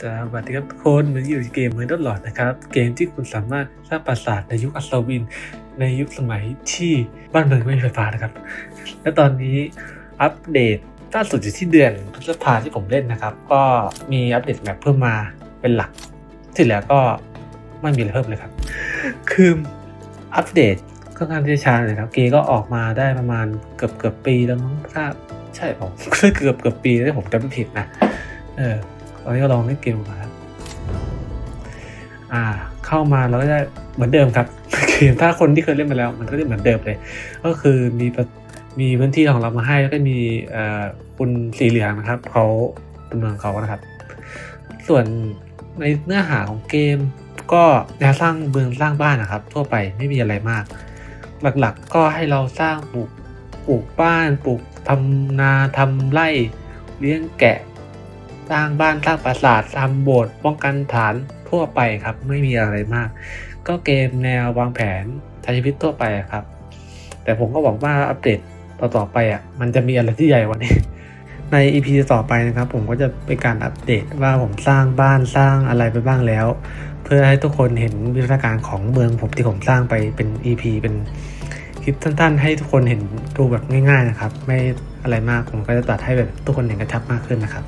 สวัสดีครับทุกคนมันอยู่ในเกมเมือร์ดหลอดนะครับ เกมที่คุณสามารถสร้างปราสาทในยุคอัศวิน ในยุคสมัยที่บ้านเมืองไม่มีไฟฟ้านะครับ และตอนนี้อัปเดตล่าสุดอยู่ที่เดือนพฤษภาที่ผมเล่นนะครับ ก็มีอัปเดตแมปเพิ่มมาเป็นหลัก ที่เหลือก็ไม่มีอะไรเพิ่มเลยครับ คืออัปเดตค่อนข้างที่จะช้าเลยครับ เกมก็ออกมาได้ประมาณเกือบเกือบปีแล้วมั้งถ้าใช่ผมเกือบเกือบปีแล้วผมจำไม่ผิดนะ เออ ตอนนี้ก็ลองเล่นเกมมาครับอ่า เข้ามาเราก็ได้เหมือนเดิมครับเกมถ้าคนที่เคยเล่นมาแล้ว มันก็จะเหมือนเดิมเลย ก็คือมีประมีพื้นที่ของเรามาให้แล้วก็มีอ่อคุณสีเหลืองนะครับเขาเป็นเมืองเขานะครับ ส่วนในเนื้อหาของเกมก็แนวสร้างเมืองสร้างบ้านนะครับ ทั่วไปไม่มีอะไรมาก หลักๆก็ให้เราสร้างปลูกปลูกบ้านปลูกทำนาทำไร่เลี้ยงแกะ สร้างบ้านสร้างปราสาททำโบสถ์ป้องกันฐานทั่วไปครับ ไม่มีอะไรมาก ก็เกมแนววางแผนใช้ชีวิตทั่วไปครับ แต่ผมก็หวังว่าอัปเดตต่อๆไปอะมันจะมีอะไรที่ใหญ่กว่านี้ใน EP ต่อไปนะครับ ผมก็จะเป็นการอัปเดตว่าผมสร้างบ้านสร้างอะไรไปบ้างแล้ว เพื่อให้ทุกคนเห็นวิวัฒนาการของเมืองผมที่ผมสร้างไปเป็น EP เป็นคลิปสั้นๆ ให้ทุกคนเห็นดูแบบง่าย ๆนะครับ ไม่อะไรมากผมก็จะตัดให้แบบทุกคนเห็นกระชับมากขึ้นนะครับ